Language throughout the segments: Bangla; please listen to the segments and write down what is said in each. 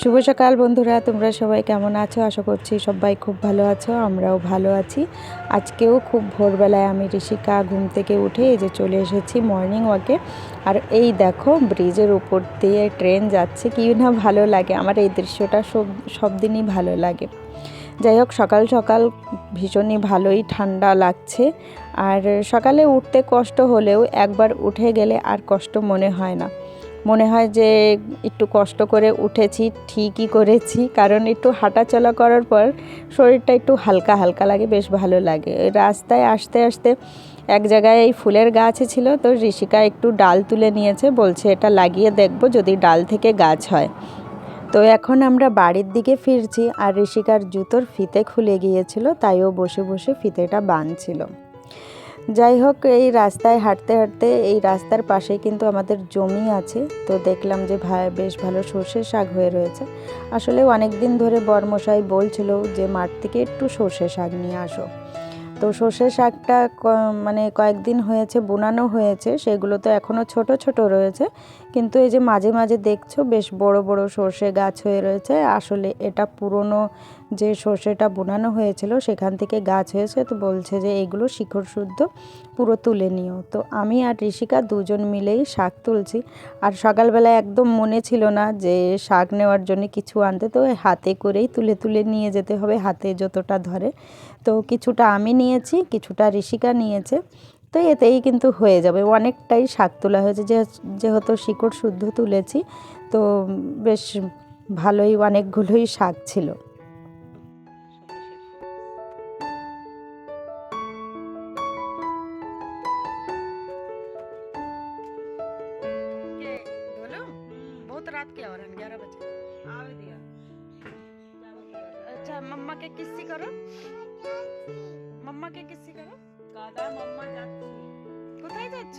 শুভ সকাল বন্ধুরা, তোমরা সবাই কেমন আছো? আশা করছি সবাই খুব ভালো আছো, আমরাও ভালো আছি। আজকেও খুব ভোরবেলায় আমি ঋষিকা ঘুম থেকে উঠে এই যে চলে এসেছি মর্নিং ওয়াকে আর এই দেখো ব্রিজের উপর দিয়ে ট্রেন যাচ্ছে কি না ভালো লাগে। আমার এই দৃশ্যটা সব সব দিনই ভালো লাগে। যাই হোক, সকাল সকাল ভীষণই ভালোই ঠান্ডা লাগছে। আর সকালে উঠতে কষ্ট হলেও একবার উঠে গেলে আর কষ্ট মনে হয় না। মনে হয় যে একটু কষ্ট করে উঠেছি, ঠিকই করেছি। কারণ একটু হাঁটাচলা করার পর শরীরটা একটু হালকা হালকা লাগে, বেশ ভালো লাগে। রাস্তায় আসতে আসতে এক জায়গায় এই ফুলের গাছ ছিল, তো ঋষিকা একটু ডাল তুলে নিয়েছে, বলছে এটা লাগিয়ে দেখব যদি ডাল থেকে গাছ হয়। তো এখন আমরা বাড়ির দিকে ফিরছি, আর ঋষিকার জুতোর ফিতে খুলে গিয়েছিল তাইও বসে বসে ফিতেটা বাঁধছিল। যাই হোক, এই রাস্তায় হাঁটতে হাঁটতে এই রাস্তার পাশেই কিন্তু আমাদের জমি আছে। তো দেখলাম যে ভা- বেশ ভালো সর্ষে শাক হয়ে রয়েছে। আসলে অনেক দিন ধরে বরমশাই বলছিল যে মাঠ থেকে একটু সর্ষে শাক নিয়ে আসো। তো সর্ষে শাকটা মানে কয়েকদিন হয়েছে, বোনানো হয়েছে, সেগুলো তো এখনও ছোট ছোট রয়েছে। কিন্তু এই যে মাঝে মাঝে দেখছ, বেশ বড় বড় সর্ষে গাছ হয়ে রয়েছে। আসলে এটা পুরনো যে সর্ষেটা বোনানো হয়েছিল, সেখান থেকে গাছ হয়েছে তো বলছে যে এগুলো শিকড় শুদ্ধ, পুরো তুলে নিও। তো আমি আর ঋষিকা দুজন মিলেই শাক তুলছি। আর সকালবেলা একদম মনে ছিল না যে শাক নেওয়ার জন্য কিছু আনতে, তো হাতে করেই তুলে তুলে নিয়ে যেতে হবে হাতে যতটা ধরে। তো কিছুটা আমি নিয়েছি, কিছুটা ঋষিকা নিয়েছে। তো এতেই কিন্তু হয়ে যাবে। অনেকটাই শাক তোলা হয়েছে যেহেতু শিকড় শুদ্ধ তুলেছি, তো বেশ ভালোই অনেকগুলোই শাক ছিল। रात के हो रहे हैं ग्यारह बजे अच्छा मम्मा के किस्सी करो मम्मा के किस्सी करो কাদা মাম্মা যাচ্ছি কোথায় যাচ্ছ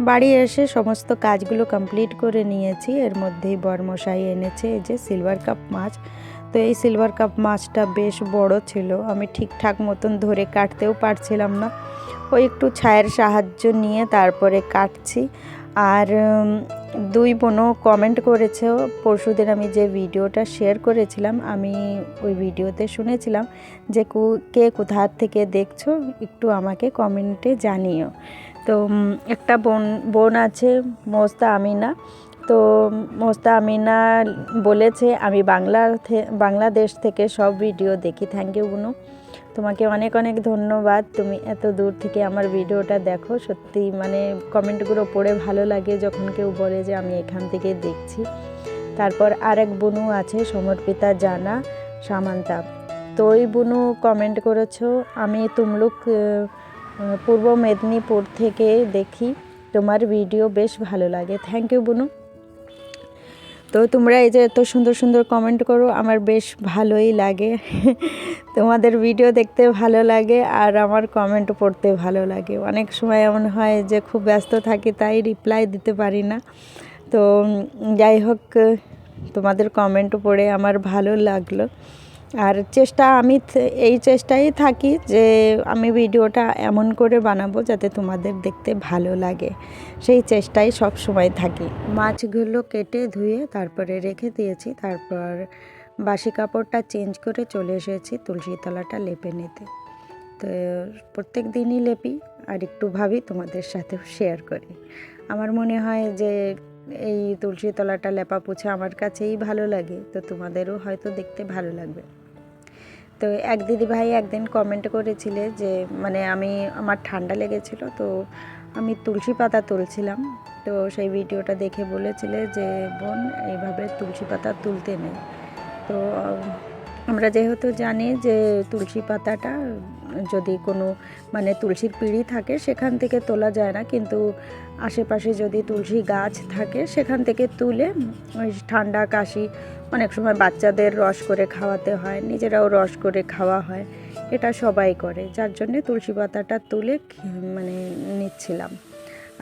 বাড়ি এসে সমস্ত কাজগুলো কমপ্লিট করে নিয়েছি এর মধ্যেই বরমশাই এনেছে এই যে সিলভার কাপ মাছ তো এই সিলভার কাপ মাছটা বেশ বড় ছিল আমি ঠিকঠাক মতন ধরে কাটতেও পারছিলাম না ওই একটু ছায়ের সাহায্য নিয়ে তারপরে কাটছি। আর দুই বোনও কমেন্ট করেছে, পরশুদিন আমি যে ভিডিওটা শেয়ার করেছিলাম, আমি ওই ভিডিওতে শুনেছিলাম যে কু- কোথার থেকে দেখছ, একটু আমাকে কমেন্টে জানিও। তো একটা বোন বোন আছে, মোস্তা আমিনা। তো, মোস্তা আমিনা বলেছে, আমি বাংলা বাংলাদেশ থেকে সব ভিডিও দেখি থ্যাংক ইউ বুনু। তোমাকে অনেক অনেক ধন্যবাদ। তুমি এত দূর থেকে আমার ভিডিওটা দেখো। সত্যি মানে কমেন্টগুলো পড়ে ভালো লাগে যখন কেউ বলে যে আমি এখান থেকে দেখছি। তারপর আরেক বুনু আছে, সমর্পিতা জানা, সামান্তা। তো ওই বুনু কমেন্ট করেছ, আমি তুমলুক পূর্ব মেদিনীপুর থেকে দেখি। তোমার ভিডিও বেশ ভালো লাগে। থ্যাংক ইউ বুনু। তো তোমরা এই যে এত সুন্দর সুন্দর কমেন্ট করো, আমার বেশ ভালোই লাগে। তোমাদের ভিডিও দেখতে ভালো লাগে আর আমার কমেন্ট পড়তে ভালো লাগে। অনেক সময় এমন হয় যে খুব ব্যস্ত থাকি, তাই রিপ্লাই দিতে পারি না। তো যাই হোক, তোমাদের কমেন্ট পড়ে আমার ভালো লাগল। আর চেষ্টা, আমি এই চেষ্টাই থাকি যে আমি ভিডিওটা এমন করে বানাবো যাতে তোমাদের দেখতে ভালো লাগে। সেই চেষ্টাই সব সময় থাকি। মাছগুলো কেটে ধুয়ে তারপরে রেখে দিয়েছি। তারপর বাসি কাপড়টা চেঞ্জ করে চলে এসেছি তুলসী তলাটা লেপে নিতে। তো প্রত্যেক দিনই লেপি আর একটু ভাবি তোমাদের সাথেও শেয়ার করি। আমার মনে হয় যে এই তুলসী তলাটা লেপা পুছে আমার কাছেই ভালো লাগে। তো তোমাদেরও হয়তো দেখতে ভালো লাগবে। তো এক দিদি ভাই একদিন কমেন্ট করেছিলে যে মানে আমি, আমার ঠান্ডা লেগেছিল, তো আমি তুলসী পাতা তুলছিলাম। তো সেই ভিডিওটা দেখে বলেছিলে যে, বোন, এইভাবে তুলসী পাতা তুলতে নেই। তো আমরা যেহেতু জানি যে, তুলসী পাতাটা যদি কোনো মানে তুলসীর পিঁড়ি থাকে, সেখান থেকে তোলা যায় না। কিন্তু আশেপাশে যদি তুলসী গাছ থাকে, সেখান থেকে তুলে ওই ঠান্ডা কাশি অনেক সময় বাচ্চাদের রস করে খাওয়াতে হয়, নিজেরাও রস করে খাওয়া হয়। এটা সবাই করে, যার জন্যে তুলসী পাতাটা তুলে মানে নিচ্ছিলাম।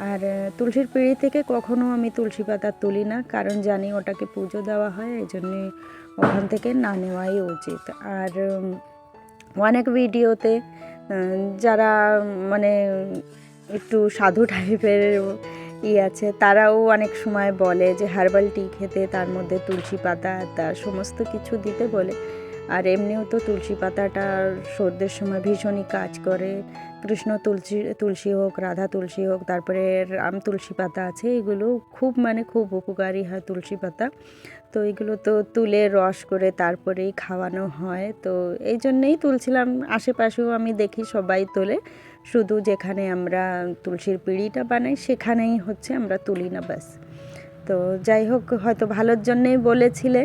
আর, তুলসীর পিঁড়ি থেকে কখনও আমি তুলসী পাতা তুলি না, কারণ জানি ওটাকে পুজো দেওয়া হয়, এই জন্যে ওখান থেকে না নেওয়াই উচিত। আর, অনেক ভিডিওতে যারা মানে একটু সাধু টাইপের ই আছে? তারাও অনেক সময় বলে যে হার্বাল টি খেতে তার মধ্যে তুলসী পাতা, তা সমস্ত কিছু দিতে বলে। আর এমনিও তো তুলসী পাতাটা সর্দের সময় ভীষণই কাজ করে। কৃষ্ণ তুলসী তুলসী হোক, রাধা তুলসী হোক, তারপরে রাম তুলসী পাতা আছে, এগুলো খুব মানে খুব উপকারী হয় তুলসী পাতা। তো এগুলো তো তুলে রস করে তারপরেই খাওয়ানো হয়। তো এই জন্যেই তুলছিলাম। আশেপাশেও আমি দেখি সবাই তোলে। শুধু যেখানে আমরা তুলসীর পিঁড়িটা বানাই, সেখানেই হচ্ছে আমরা তুলি না ব্যাস। তো যাই হোক, হয়তো ভালোর জন্যেই বলেছিলে,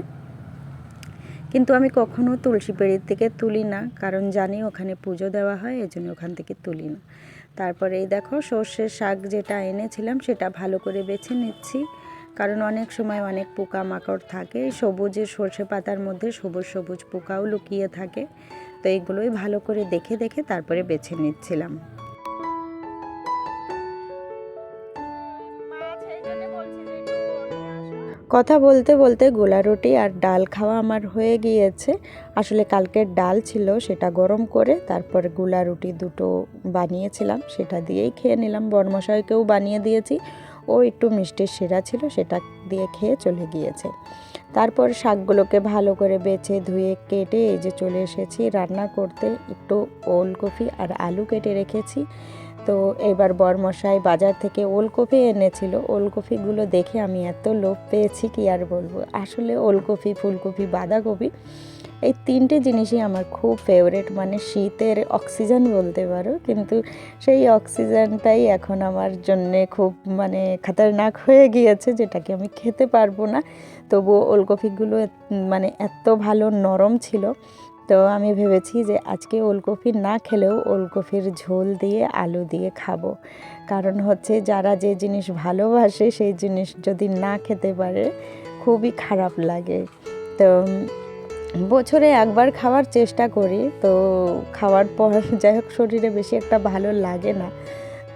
কিন্তু আমি কখনো তুলসী পেড়ির থেকে তুলি না, কারণ জানি ওখানে পুজো দেওয়া হয়, এই জন্য ওখান থেকে তুলি না। তারপরে এই দেখো সর্ষের শাক যেটা এনেছিলাম, সেটা ভালো করে বেছে নিচ্ছি। কারণ অনেক সময় অনেক পোকামাকড় থাকে সবুজের সর্ষে পাতার মধ্যে সবুজ সবুজ পোকাও লুকিয়ে থাকে। তো এইগুলোই ভালো করে দেখে দেখে তারপরে বেছে নিচ্ছিলাম। কথা বলতে বলতে গোলা রুটি আর ডাল খাওয়া আমার হয়ে গিয়েছে। আসলে কালকের ডাল ছিল, সেটা গরম করে তারপর গোলা রুটি দুটো বানিয়েছিলাম, সেটা দিয়েই খেয়ে নিলাম। বর্মশাইকেও বানিয়ে দিয়েছি। ও একটু মিষ্টির শিরা ছিল, সেটা দিয়ে খেয়ে চলে গিয়েছে। তারপর শাকগুলোকে ভালো করে বেছে ধুয়ে কেটে এই যে চলে এসেছি, রান্না করতে একটু ওলকপি আর আলু কেটে রেখেছি। তো এবার বরমশাই বাজার থেকে ওলকপি এনেছিল। ওলকপিগুলো দেখে আমি এত লোভ পেয়েছি, কি আর বলব? আসলে ওলকপি, ফুলকপি, বাঁধাকপি এই তিনটে জিনিসই আমার খুব ফেভারেট মানে শীতের অক্সিজেন বলতে পারো, কিন্তু সেই অক্সিজেনটাই এখন আমার জন্যে খুব মানে খাতারনাক হয়ে গিয়েছে, যেটাকে আমি খেতে পারব না। তবুও ওলকপিগুলো মানে এত ভালো নরম ছিল, তো আমি ভেবেছি যে আজকে ওলকপি না খেলেও ওলকপির ঝোল দিয়ে আলু দিয়ে খাব। কারণ হচ্ছে যারা যে জিনিস ভালোবাসে, সেই জিনিস যদি না খেতে পারে, খুবই খারাপ লাগে। তো বছরে একবার খাওয়ার চেষ্টা করি, তো খাওয়ার পর যাই হোক শরীরে বেশি একটা ভালো লাগে না।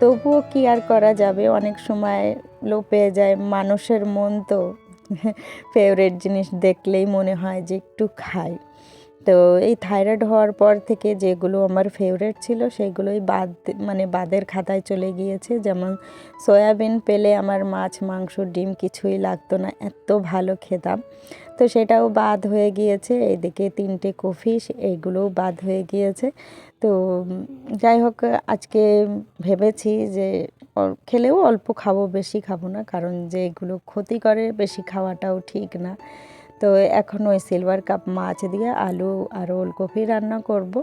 তবুও কি আর করা যাবে? অনেক সময় লো পেয়ে যায়, মানুষের মন তো ফেভারেট জিনিস দেখলেই মনে হয় যে একটু খাই। তো এই থাইরয়েড হওয়ার পর থেকে যেগুলো আমার ফেভারেট ছিল, সেগুলোই বাদ মানে বাদের খাতায় চলে গিয়েছে। যেমন সয়াবিন পেলে আমার মাছ, মাংস, ডিম কিছুই লাগতো না, এত ভালো খেতাম। তো সেটাও বাদ হয়ে গিয়েছে। এদিকে তিনটে কফি এইগুলোও বাদ হয়ে গিয়েছে। তো যাই হোক, আজকে ভেবেছি যে খেলেও অল্প খাব, বেশি খাব না, কারণ যে এগুলো ক্ষতি করে, বেশি খাওয়াটাও ঠিক না। তো এখন ওই সিলভার কাপ মাছ দিয়ে আলু আর ওলকপি রান্না করব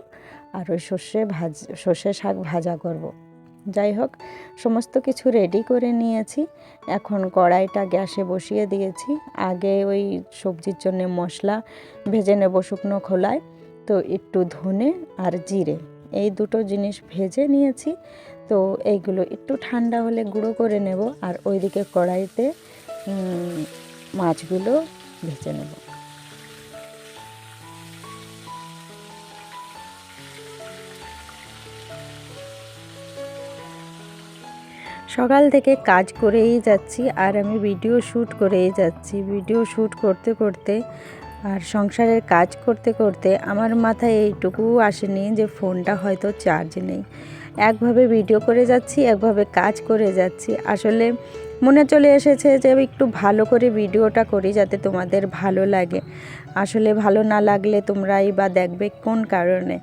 আর ওই সর্ষে ভাজ, সর্ষে শাক ভাজা করব। যাই হোক, সমস্ত কিছু রেডি করে নিয়েছি। এখন কড়াইটা গ্যাসে বসিয়ে দিয়েছি। আগে ওই সবজির জন্য মশলা ভেজে নেব শুকনো খোলায়। তো একটু ধনে আর জিরে, এই দুটো জিনিস ভেজে নিয়েছি। তো এইগুলো একটু ঠান্ডা হলে গুঁড়ো করে নেব। আর ওইদিকে কড়াইতে মাছগুলো ভেজে নেব। সকাল থেকে কাজ করেই যাচ্ছি আর আমি ভিডিও শ্যুট করেই যাচ্ছি। ভিডিও শ্যুট করতে করতে আর সংসারের কাজ করতে করতে আমার মাথায় এইটুকু আসেনি যে ফোনটা হয়তো চার্জ নেই। একভাবে ভিডিও করে যাচ্ছি, একভাবে কাজ করে যাচ্ছি। আসলে মনে চলে এসেছে যে একটু ভালো করে ভিডিওটা করি যাতে তোমাদের ভালো লাগে। আসলে ভালো না লাগলে তোমরাই বা দেখবে কোন কারণে।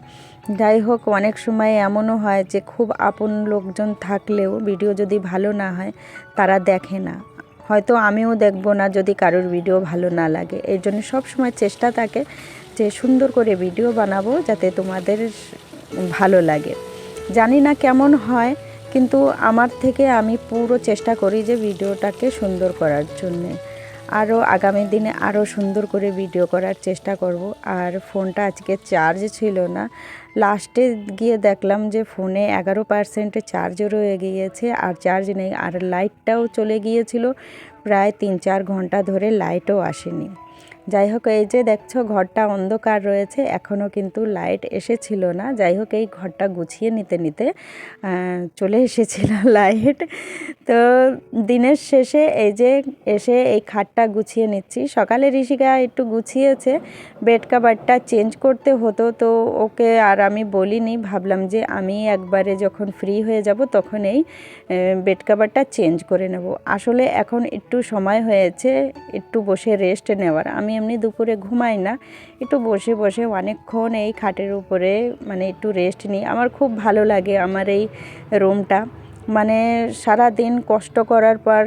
যাই হোক, অনেক সময় এমনও হয় যে খুব আপন লোকজন থাকলেও ভিডিও যদি ভালো না হয়, তারা দেখে না। হয়তো আমিও দেখব না যদি কারোর ভিডিও ভালো না লাগে। এর জন্য সব সময় চেষ্টা থাকে যে সুন্দর করে ভিডিও বানাবো যাতে তোমাদের ভালো লাগে। জানি না কেমন হয়, কিন্তু আমার থেকে আমি পুরো চেষ্টা করি যে ভিডিওটাকে সুন্দর করার জন্যে। আরও আগামী দিনে আরও সুন্দর করে ভিডিও করার চেষ্টা করব। আর ফোনটা আজকে চার্জ ছিল না। লাস্টে গিয়ে দেখলাম যে ফোনে এগারো পার্সেন্টে চার্জ রয়ে গিয়েছে, আর চার্জ নেই। আর লাইটটাও চলে গিয়েছিল। প্রায় তিন চার ঘণ্টা ধরে লাইটও আসেনি। যাই হোক, এই যে দেখছ, ঘরটা অন্ধকার রয়েছে এখনও কিন্তু লাইট এসেছিল না। যাই হোক, এই ঘরটা গুছিয়ে নিতে নিতে চলে এসেছিল লাইট। তো দিনের শেষে এই যে এসে এই খাটটা গুছিয়ে নিচ্ছি। সকালে ঋষিকা একটু গুছিয়েছে বেড কাভারটা চেঞ্জ করতে হতো, তো ওকে আর আমি বলিনি। ভাবলাম যে আমি একবারে যখন ফ্রি হয়ে যাব, তখন এই বেড কাভারটা চেঞ্জ করে নেব। আসলে এখন একটু সময় হয়েছে, একটু বসে রেস্ট নেওয়ার। আমি এমনি দুপুরে ঘুমাই না, একটু বসে বসে অনেকক্ষণ এই খাটের উপরে মানে একটু রেস্ট নিই। আমার খুব ভালো লাগে আমার এই রুমটা মানে সারা দিন কষ্ট করার পর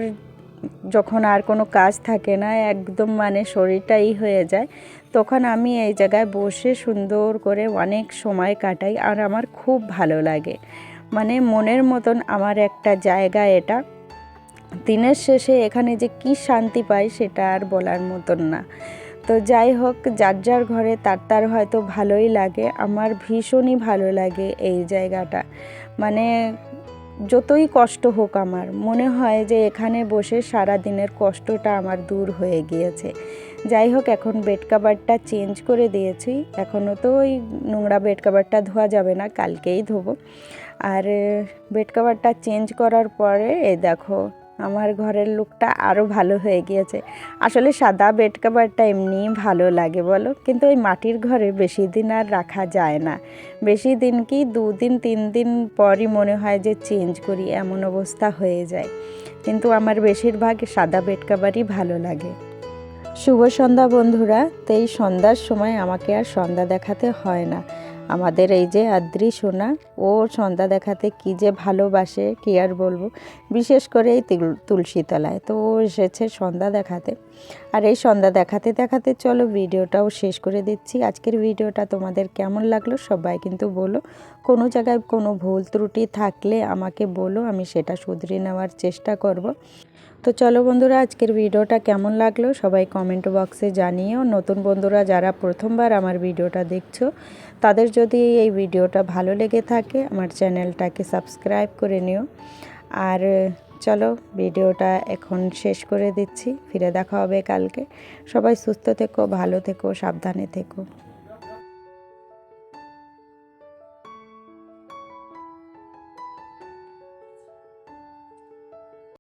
যখন আর কোনো কাজ থাকে না, একদম মানে শরীরটাই হয়ে যায়, তখন আমি এই জায়গায় বসে সুন্দর করে অনেক সময় কাটাই আর আমার খুব ভালো লাগে। মানে মনের মতন আমার একটা জায়গা এটা। দিনের শেষে এখানে যে কি শান্তি পাই সেটা আর বলার মতন না। তো যাই হোক, যার যার ঘরে তার তার হয়তো ভালোই লাগে, আমার ভীষণই ভালো লাগে এই জায়গাটা। মানে যতই কষ্ট হোক আমার, মনে হয় যে এখানে বসে সারা দিনের কষ্টটা আমার দূর হয়ে গিয়েছে। যাই হোক, এখন বেড কাভারটা চেঞ্জ করে দিয়েছি। এখনও তো ওই নোংরা বেড কাভারটা ধোয়া যাবে না, কালকেই ধোবো। আর বেড কাভারটা চেঞ্জ করার পরে, এই দেখো আমার ঘরের লুকটা আরও ভালো হয়ে গিয়েছে। আসলে সাদা বেড কাভারটা এমনিই ভালো লাগে বলো, কিন্তু ওই মাটির ঘরে বেশি দিন আর রাখা যায় না। বেশি দিন কি দুদিন, তিন দিন পরই মনে হয় যে চেঞ্জ করি, এমন অবস্থা হয়ে যায়। কিন্তু আমার বেশিরভাগ সাদা বেড কাভারই ভালো লাগে। শুভ সন্ধ্যা বন্ধুরা, তো এই সন্ধ্যার সময় আমাকে আর সন্ধ্যা দেখাতে হয় না। আমাদের এই যে আদ্রি, সোনা, ও সন্ধ্যা দেখাতে কি যে ভালোবাসে, কি আর বলব? বিশেষ করে এই তুল- তুলসী তলায় তো ও এসেছে সন্ধ্যা দেখাতে। আর এই সন্ধ্যা দেখাতে দেখাতে চলো ভিডিওটাও শেষ করে দিচ্ছি। আজকের ভিডিওটা তোমাদের কেমন লাগল সবাই কিন্তু বলো। কোনো জায়গায় কোনো ভুল ত্রুটি থাকলে আমাকে বলো, আমি সেটা শুধরে নেওয়ার চেষ্টা করব। তো চলো বন্ধুরা, আজকের ভিডিওটা কেমন লাগল সবাই কমেন্ট বক্সে জানিও। নতুন বন্ধুরা যারা প্রথমবার আমার ভিডিওটা দেখছ, তাদের যদি এই ভিডিওটা ভালো লেগে থাকে, আমার চ্যানেলটাকে সাবস্ক্রাইব করে নিও। আর চলো, ভিডিওটা এখন শেষ করে দিচ্ছি। ফিরে দেখা হবে কালকে। সবাই সুস্থ থেকো, ভালো থেকো, সাবধানে থেকো।